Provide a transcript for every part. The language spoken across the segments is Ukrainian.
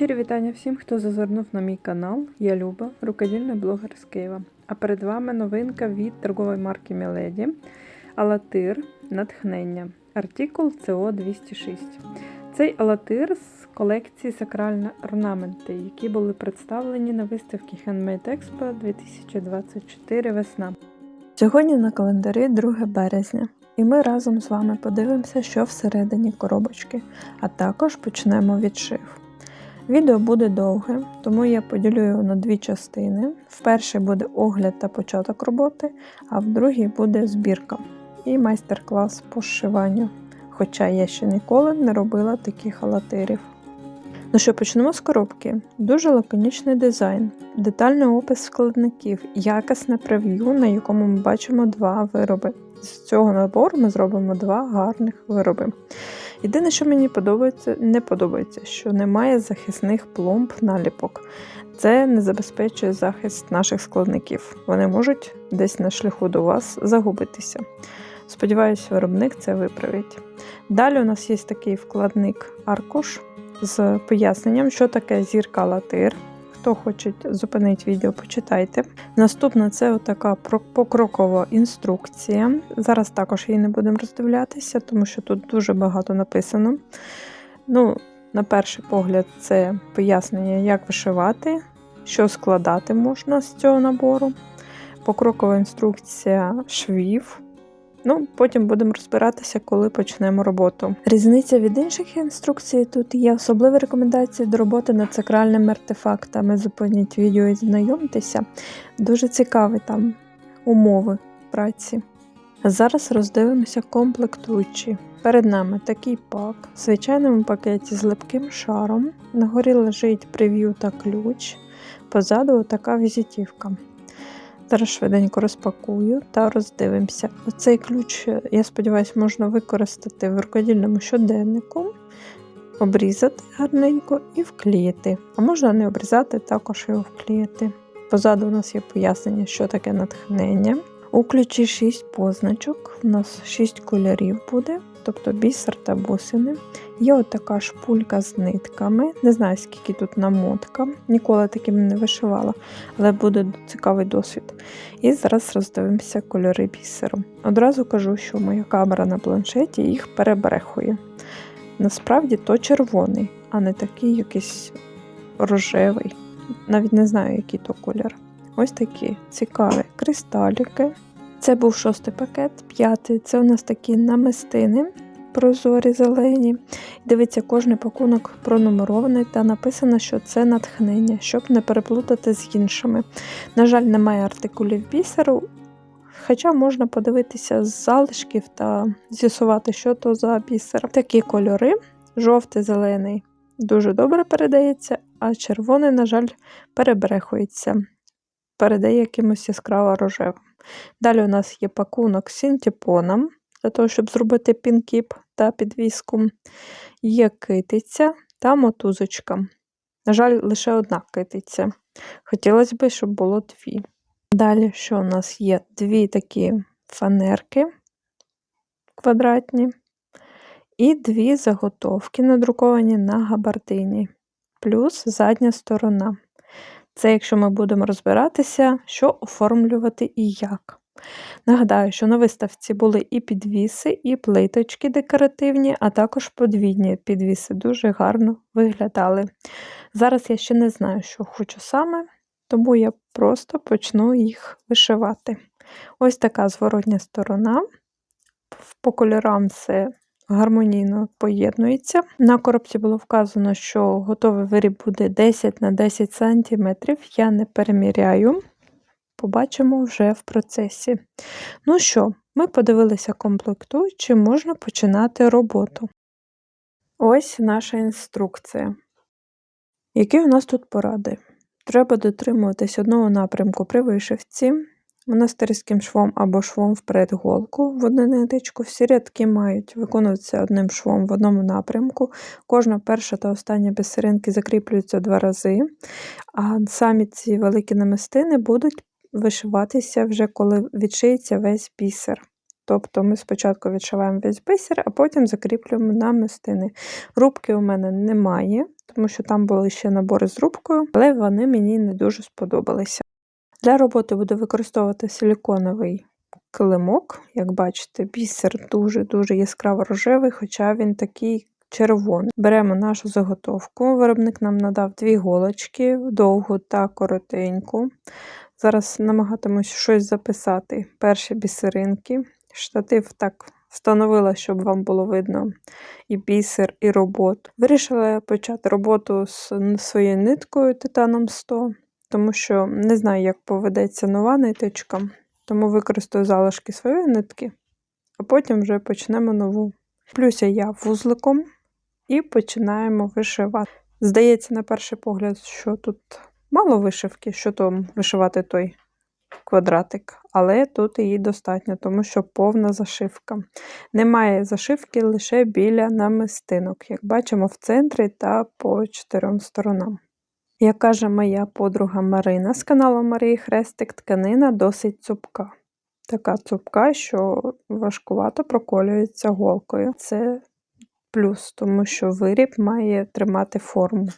Щирі вітання всім, хто зазирнув на мій канал. Я Люба, рукодільний блогер з Києва. А перед вами новинка від торгової марки Міледі Алатир Натхнення. Артикул СО 206. Цей алатир з колекції сакральні орнаменти, які були представлені на виставці Handmade Expo 2024 весна. Сьогодні на календарі 2 березня, і ми разом з вами подивимося, що всередині коробочки, а також почнемо відшив. Відео буде довге, тому я поділю його на дві частини. В першій буде огляд та початок роботи, а в другій буде збірка і майстер-клас по зшиванню. Хоча я ще ніколи не робила таких халатирів. Ну що, почнемо з коробки. Дуже лаконічний дизайн, детальний опис складників, якісне прев'ю, на якому ми бачимо два вироби. З цього набору ми зробимо два гарних вироби. Єдине, що мені подобається, не подобається, що немає захисних пломб наліпок. Це не забезпечує захист наших складників. Вони можуть десь на шляху до вас загубитися. Сподіваюсь, виробник це виправить. Далі у нас є такий вкладник аркуш з поясненням, що таке зірка латир. Хто хоче зупинити відео, почитайте. Наступна це така покрокова інструкція. Зараз також її не будемо роздивлятися, тому що тут дуже багато написано. Ну, На перший погляд, це пояснення, як вишивати, що складати можна з цього набору. Покрокова інструкція швів. Ну, Потім будемо розбиратися, коли почнемо роботу. Різниця від інших інструкцій тут є особливі рекомендації до роботи над сакральними артефактами. Зупиніть відео і знайомтеся. Дуже цікаві там умови праці. Зараз роздивимося комплектуючі. Перед нами такий пак в звичайному пакеті з липким шаром. Нагорі лежить прев'ю та ключ. Позаду така візитівка. Зараз швиденько розпакую та роздивимося. Оцей ключ, я сподіваюся, можна використати в рукодільному щоденнику, обрізати гарненько і вклеїти. А можна не обрізати, також його вклеїти. Позаду у нас є пояснення, що таке натхнення. У ключі 6 позначок, у нас 6 кольорів буде, тобто бісер та бусини. Є отака шпулька з нитками. Не знаю, скільки тут намотка. Ніколи таким не вишивала, але буде цікавий досвід. І зараз роздивимося кольори бісеру. Одразу кажу, що моя камера на планшеті їх перебрехує. Насправді то червоний, а не такий якийсь рожевий. Навіть не знаю, який то колір. Ось такі цікаві кристаліки. Це був шостий пакет, п'ятий це у нас такі намистини прозорі зелені. Дивіться, кожний пакунок пронумерований та написано, що це натхнення, щоб не переплутати з іншими. На жаль, немає артикулів бісеру, хоча можна подивитися з залишків та з'ясувати, що то за бісер. Такі кольори: жовтий, зелений дуже добре передається, а червоний, на жаль, перебрехується передає якимось яскраво рожевим. Далі у нас є пакунок з синтепоном, для того, щоб зробити пінкіп та підвіску. Є китиця та мотузочка. На жаль, лише одна китиця. Хотілося б, щоб було дві. Далі, що у нас є дві такі фанерки квадратні, і дві заготовки, надруковані на габардині, плюс задня сторона. Це якщо ми будемо розбиратися, що оформлювати і як. Нагадаю, що на виставці були і підвіси, і плиточки декоративні, а також подвійні підвіси дуже гарно виглядали. Зараз я ще не знаю, що хочу саме, тому я просто почну їх вишивати. Ось така зворотня сторона. По кольорам все гармонійно поєднується. На коробці було вказано, що готовий виріб буде 10 на 10 см. Я не переміряю, побачимо вже в процесі. Ну що, ми подивилися комплектуючи, можна починати роботу. Ось наша інструкція. Які у нас тут поради? Треба дотримуватись одного напрямку при вишивці монастирським швом або швом вперед голку в одну ниточку. Всі рядки мають виконуватися одним швом в одному напрямку. Кожна перша та остання бісеринки закріплюються два рази, а самі ці великі намистини будуть вишиватися вже коли відшиється весь бісер. Тобто ми спочатку відшиваємо весь бисер, а потім закріплюємо намистини. Рубки у мене немає, тому що там були ще набори з рубкою, але вони мені не дуже сподобалися. Для роботи буду використовувати силіконовий килимок. Як бачите, бісер дуже-дуже яскраво рожевий, хоча він такий червоний. Беремо нашу заготовку. Виробник нам надав дві голочки, довгу та коротеньку. Зараз намагатимусь щось записати. Перші бісеринки. Штатив так встановила, щоб вам було видно і бісер, і роботу. Вирішила почати роботу з своєю ниткою титаном 100, тому що не знаю, як поведеться нова ниточка, тому використаю залишки своєї нитки, а потім вже почнемо нову. Плюся я вузликом і починаємо вишивати. Здається, на перший погляд, що тут мало вишивки, що там вишивати той квадратик, але тут її достатньо, тому що повна зашивка. Немає зашивки лише біля намистинок, як бачимо в центрі та по чотирьом сторонам. Як каже моя подруга Марина з каналу Марії Хрестик, тканина досить цупка. Така цупка, що важкувато проколюється голкою. Це плюс, тому що виріб має тримати форму.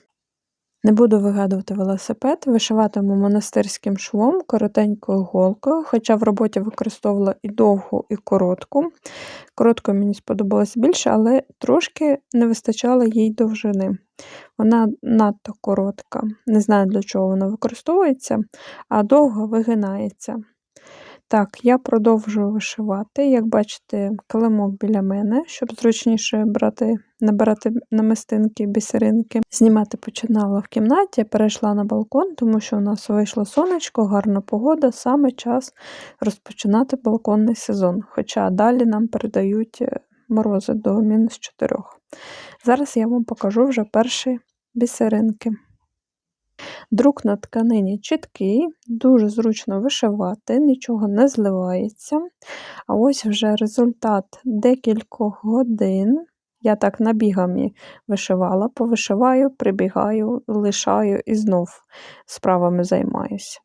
Не буду вигадувати велосипед, вишиватиму монастирським швом, коротенькою голкою, хоча в роботі використовувала і довгу, і коротку. Короткою мені сподобалось більше, але трошки не вистачало їй довжини. Вона надто коротка. Не знаю, для чого вона використовується, а довго вигинається. Так, я продовжую вишивати. Як бачите, килимок біля мене, щоб зручніше брати, набирати намистинки, бісеринки. Знімати починала в кімнаті, перейшла на балкон, тому що у нас вийшло сонечко, гарна погода, саме час розпочинати балконний сезон. Хоча далі нам передають е, морози до мінус 4. Зараз я вам покажу вже перші бісеринки. Друк на тканині чіткий, дуже зручно вишивати, нічого не зливається. А ось вже результат декількох годин. Я так набігами вишивала, повишиваю, прибігаю, лишаю і знов справами займаюся.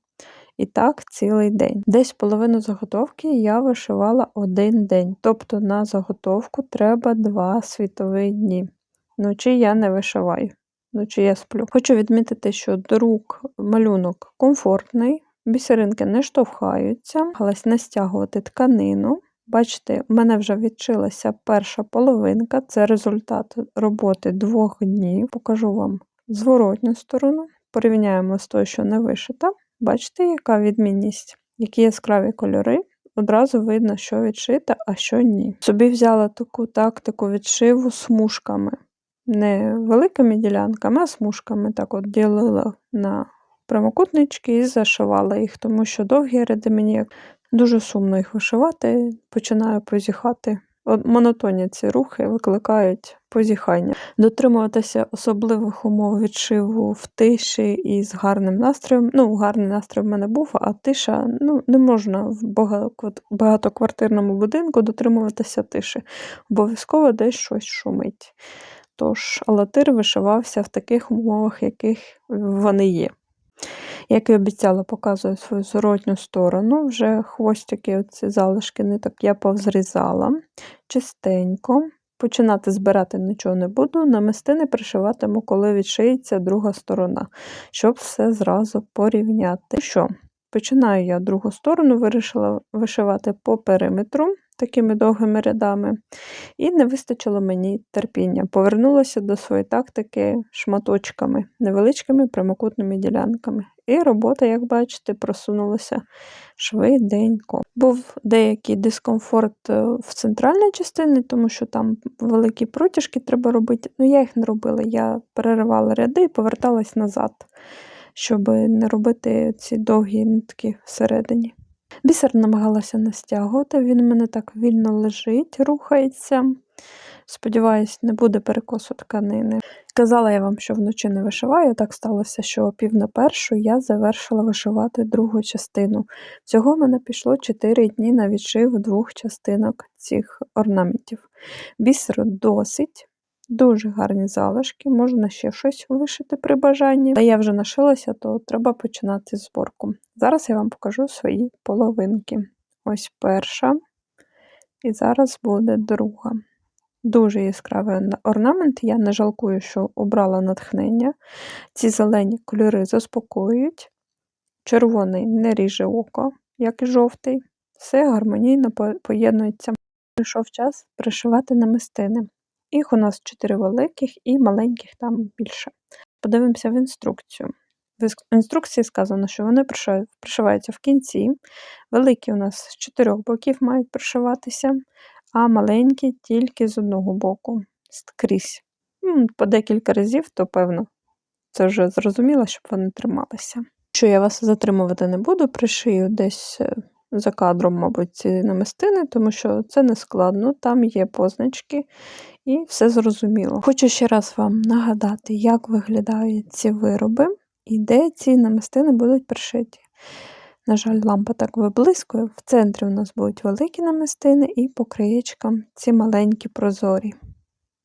І так цілий день. Десь половину заготовки я вишивала один день. Тобто на заготовку треба два світові дні. Вночі я не вишиваю вночі я сплю. Хочу відмітити, що друк малюнок комфортний, бісеринки не штовхаються, не стягувати тканину. Бачите, в мене вже відчилася перша половинка, це результат роботи двох днів. Покажу вам зворотню сторону. Порівняємо з тою, що не вишита. Бачите, яка відмінність? Які яскраві кольори. Одразу видно, що відшита, а що ні. Собі взяла таку тактику відшиву смужками не великими ділянками, а смужками так от ділила на прямокутнички і зашивала їх, тому що довгі ряди мені дуже сумно їх вишивати, починаю позіхати. От Монотонні ці рухи викликають позіхання. Дотримуватися особливих умов відшиву в тиші і з гарним настроєм. Ну, гарний настрій в мене був, а тиша ну, не можна в багатоквартирному будинку дотримуватися тиші. Обов'язково десь щось шумить. Тож латир вишивався в таких умовах, яких вони є. Як і обіцяла, показую свою зворотню сторону, вже хвостики, оці залишки ниток я повзрізала чистенько. Починати збирати нічого не буду, намистини пришиватиму, коли відшиється друга сторона, щоб все зразу порівняти. Що? Починаю я другу сторону, вирішила вишивати по периметру такими довгими рядами, і не вистачило мені терпіння. Повернулася до своєї тактики шматочками, невеличкими прямокутними ділянками. І робота, як бачите, просунулася швиденько. Був деякий дискомфорт е, в центральній частині, тому що там великі протяжки треба робити. Ну, я їх не робила. Я переривала ряди і поверталась назад, щоб не робити ці довгі нитки всередині. Бісер намагалася не стягувати, він у мене так вільно лежить, рухається. Сподіваюсь, не буде перекосу тканини. Казала я вам, що вночі не вишиваю. Так сталося, що пів на першу я завершила вишивати другу частину. Всього в мене пішло 4 дні на відшив двох частинок цих орнаментів. Бісеру досить. Дуже гарні залишки, можна ще щось вишити при бажанні. Та я вже нашилася, то треба починати зборку. Зараз я вам покажу свої половинки. Ось перша, і зараз буде друга. Дуже яскравий орнамент. Я не жалкую, що обрала натхнення. Ці зелені кольори заспокоюють. Червоний не ріже око, як і жовтий. Все гармонійно поєднується. Прийшов час пришивати намистини. Їх у нас чотири великих і маленьких там більше. Подивимося в інструкцію. В інструкції сказано, що вони пришиваються в кінці. Великі у нас з чотирьох боків мають пришиватися, а маленькі тільки з одного боку, скрізь. По декілька разів, то певно, це вже зрозуміло, щоб вони трималися. Що я вас затримувати не буду, пришию десь е, за кадром, мабуть, ці намистини, тому що це не складно, там є позначки і все зрозуміло. Хочу ще раз вам нагадати, як виглядають ці вироби і де ці намистини будуть пришиті. На жаль, лампа так виблискує. В центрі у нас будуть великі намистини і по краєчкам ці маленькі прозорі.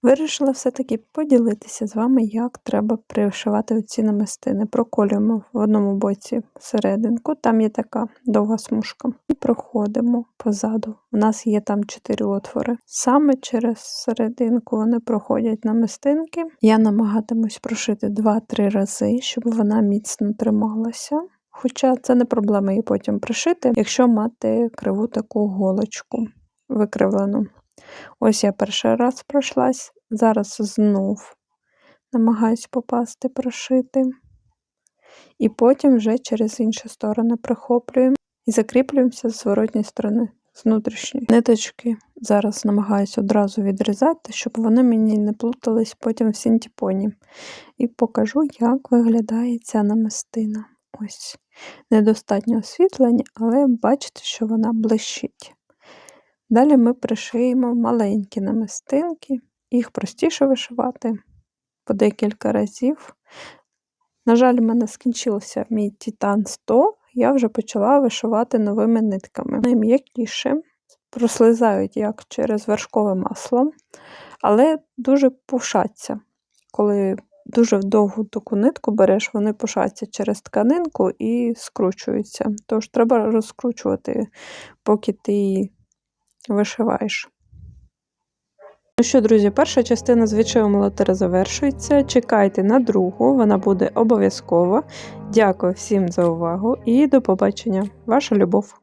Вирішила все-таки поділитися з вами, як треба пришивати ці намистини. Проколюємо в одному боці серединку, там є така довга смужка. І проходимо позаду. У нас є там чотири отвори. Саме через серединку вони проходять намистинки. Я намагатимусь прошити 2-3 рази, щоб вона міцно трималася. Хоча це не проблема її потім пришити, якщо мати криву таку голочку викривлену. Ось я перший раз пройшлась, зараз знов намагаюсь попасти, прошити. І потім вже через інші сторони прихоплюємо і закріплюємося з зворотньої сторони, з внутрішньої. Ниточки зараз намагаюся одразу відрізати, щоб вони мені не плутались потім в синтепоні. І покажу, як виглядає ця намистина. Ось. Недостатньо освітлення, але бачите, що вона блищить. Далі ми пришиємо маленькі намистинки, їх простіше вишивати по декілька разів. На жаль, в мене скінчився мій Титан 100, я вже почала вишивати новими нитками. Вони м'якіше, прослизають як через вершкове масло, але дуже пушаться. Коли дуже довгу таку нитку береш, вони пушаться через тканинку і скручуються. Тож треба розкручувати, поки ти вишиваєш. Ну що, друзі, перша частина з відшивом латери завершується. Чекайте на другу, вона буде обов'язкова. Дякую всім за увагу і до побачення. Ваша любов!